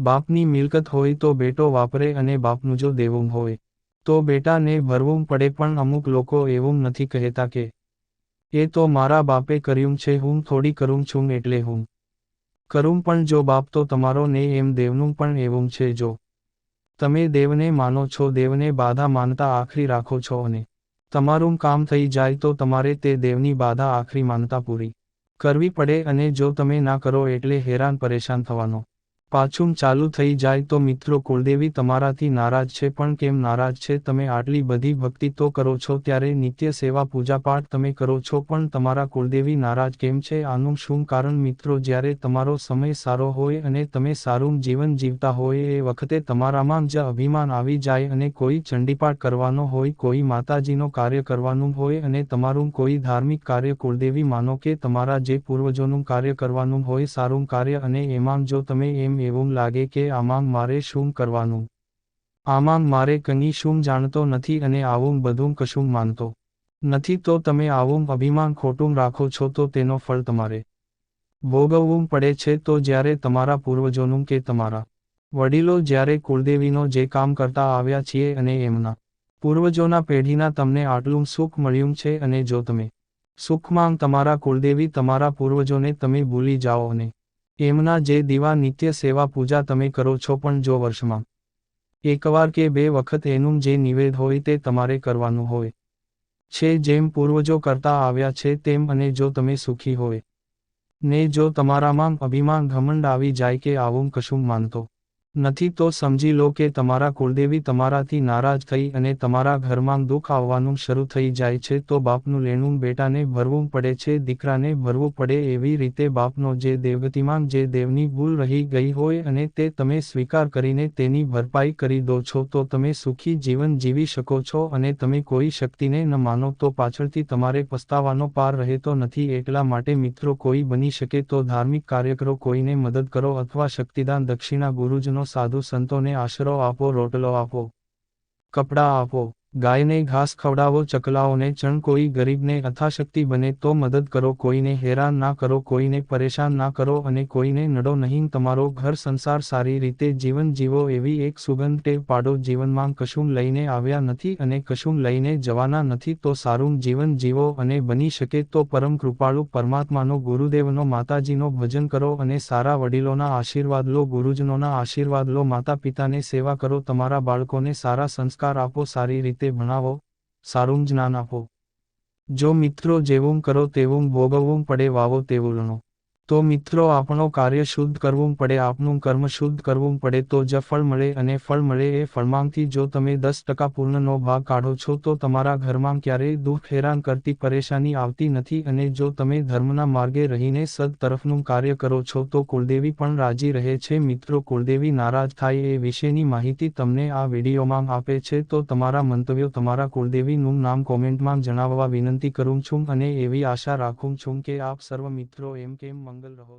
બાપની મિલકત હોય તો બેટો વાપરે અને બાપનું જો દેવું હોય, તો બેટાને ભરવું પડે પણ અમુક લોકો એવું નથી કહેતા કે, એ તો મારા બાપે કર્યું છે, હું થોડી કરું છું એટલે હું કરું પણ જો બાપ તો તમારો ને એમ દેવનું પણ એવું છે જો. તમે દેવને માનો છો, દેવને બાધા માનતા આખરી રાખો છો અને તમારું કામ થઈ જાય તો તમારે તે દેવની બાધા આખરી માનતા પૂરી કરવી પડે અને જો તમે ના કરો એટલે હેરાન પરેશાન થવાનો પાછું ચાલુ થઈ જાય તો મિત્રો કુળદેવી તમારાથી નારાજ છે, પણ કેમ નારાજ છે? તમે આટલી બધી ભક્તિ તો કરો છો, ત્યારે નિત્ય સેવા પૂજાપાઠ તમે કરો છો, પણ તમારા કુળદેવી નારાજ કેમ છે? આનું શું કારણ મિત્રો? જ્યારે તમારો સમય સારો હોય અને તમે સારું જીવન જીવતા હોય એ વખતે તમારામાં જ અભિમાન આવી જાય અને કોઈ ચંડીપાઠ કરવાનો હોય, કોઈ માતાજીનો કાર્ય કરવાનું હોય અને તમારું કોઈ ધાર્મિક કાર્ય કુળદેવી માનો કે તમારા જે પૂર્વજોનું કાર્ય કરવાનું હોય, સારું કાર્ય અને એમાં જો તમે એમ એવું લાગે કે આમાં મારે શું કરવાનું? આમાં મારે કંઈ શું જાણતો નથી અને આવું બધું કશું માનતો નથી. તો તમે આવું અભિમાન ખોટું રાખો છો તો તેનો ફળ તમારે. ભોગવવું પડે છે તો જ્યારે તમારા પૂર્વજોનું કે તમારા વડીલો જ્યારે કુળદેવીનો જે કામ કરતા આવ્યા છીએ અને એમના પૂર્વજોના પેઢીના તમને આટલું સુખ મળ્યું છે અને જો તમે સુખમાં તમારા કુળદેવી તમારા પૂર્વજોને તમે ભૂલી જાઓ અને એમના જે દીવા નિત્ય સેવા પૂજા તમે કરો છો પણ જો વર્ષમાં એકવાર કે બે વખત એનું જે નિવેદ હોય તે તમારે કરવાનું હોય. છે જેમ પૂર્વજો કરતા આવ્યા છે તેમ અને જો તમે સુખી હોય. ને જો તમારામાં અભિમાન ઘમંડ આવી જાય કે આવું કશું માનતો. નથી તો સમજી લો કે તમારા કુળદેવી તમારાથી નારાજ થઈ અને તમારા ઘરમાં દુઃખ આવવાનું શરૂ થઈ જાય છે તો બાપનું લેણું બેટાને ભરવું પડે છે, દીકરાને ભરવું પડે એવી રીતે બાપનો જે દેવગતિમાં જે દેવની ભૂલ રહી ગઈ હોય અને તે તમે સ્વીકાર કરીને તેની ભરપાઈ કરી દો છો તો તમે સુખી જીવન જીવી શકો છો અને તમે કોઈ શક્તિને ન માનો તો પાછળથી તમારે પસ્તાવાનો પાર રહેતો નથી. એટલા માટે મિત્રો કોઈ બની શકે તો ધાર્મિક કાર્યકરો કોઈને મદદ કરો અથવા શક્તિદાન દક્ષિણા ગુરુજનો સાધુ સંતોને આશરો આપો રોટલો આપો કપડાં આપો. ગાયને ઘાસ ખવડાવો, ચકલાઓને ચણ, કોઈ ગરીબને અથાશક્તિ બને તો મદદ કરો, કોઈને હેરાન ના કરો, કોઈને પરેશાન ના કરો અને કોઈને નડો નહીં. તમારો ઘર સંસાર સારી રીતે જીવન જીવો એવી એક સુગંધ ટેવ પાડો, જીવનમાં કશું લઈને આવ્યા નથી અને કશું લઈને જવાના નથી તો સારું જીવન જીવો અને બની શકે તો પરમ કૃપાળુ પરમાત્માનો, ગુરુદેવનો, માતાજીનો ભજન કરો અને સારા વડીલોના આશીર્વાદ લો, ગુરુજનોના આશીર્વાદ લો માતા પિતાને સેવા કરો, તમારા બાળકોને સારા સંસ્કાર આપો, સારી રીતે રીતે ભણાવો, સારું જ્ઞાન આપો. જો મિત્રો જેવું કરો તેવું ભોગવવું પડે, વાવો તેવું લણો તો મિત્રો આપણો કાર્ય શુદ્ધ કરવું પડે, આપનું કર્મ શુદ્ધ કરવું પડે, તો જ ફળ મળે અને ફળ મળે એ ફળમાંથી. જો તમે દસ ટકા પૂર્ણનો ભાગ કાઢો છો, તો તમારા ઘરમાં ક્યારેય દુઃખ હેરાન કરતી પરેશાની આવતી નથી અને જો તમે ધર્મના માર્ગે રહીને સદ તરફનું કાર્ય કરો છો, તો કુળદેવી પણ રાજી રહે છે. મિત્રો, કુળદેવી નારાજ થાય એ વિશેની માહિતી તમને આ વિડીયોમાં આપે છે, તો તમારા મંતવ્યો તમારા કુળદેવીનું નામ કોમેન્ટમાં જણાવવા વિનંતી કરું છું અને એવી આશા રાખું છું કે આપ સર્વ મિત્રો એમ કેમ મંગલ રહો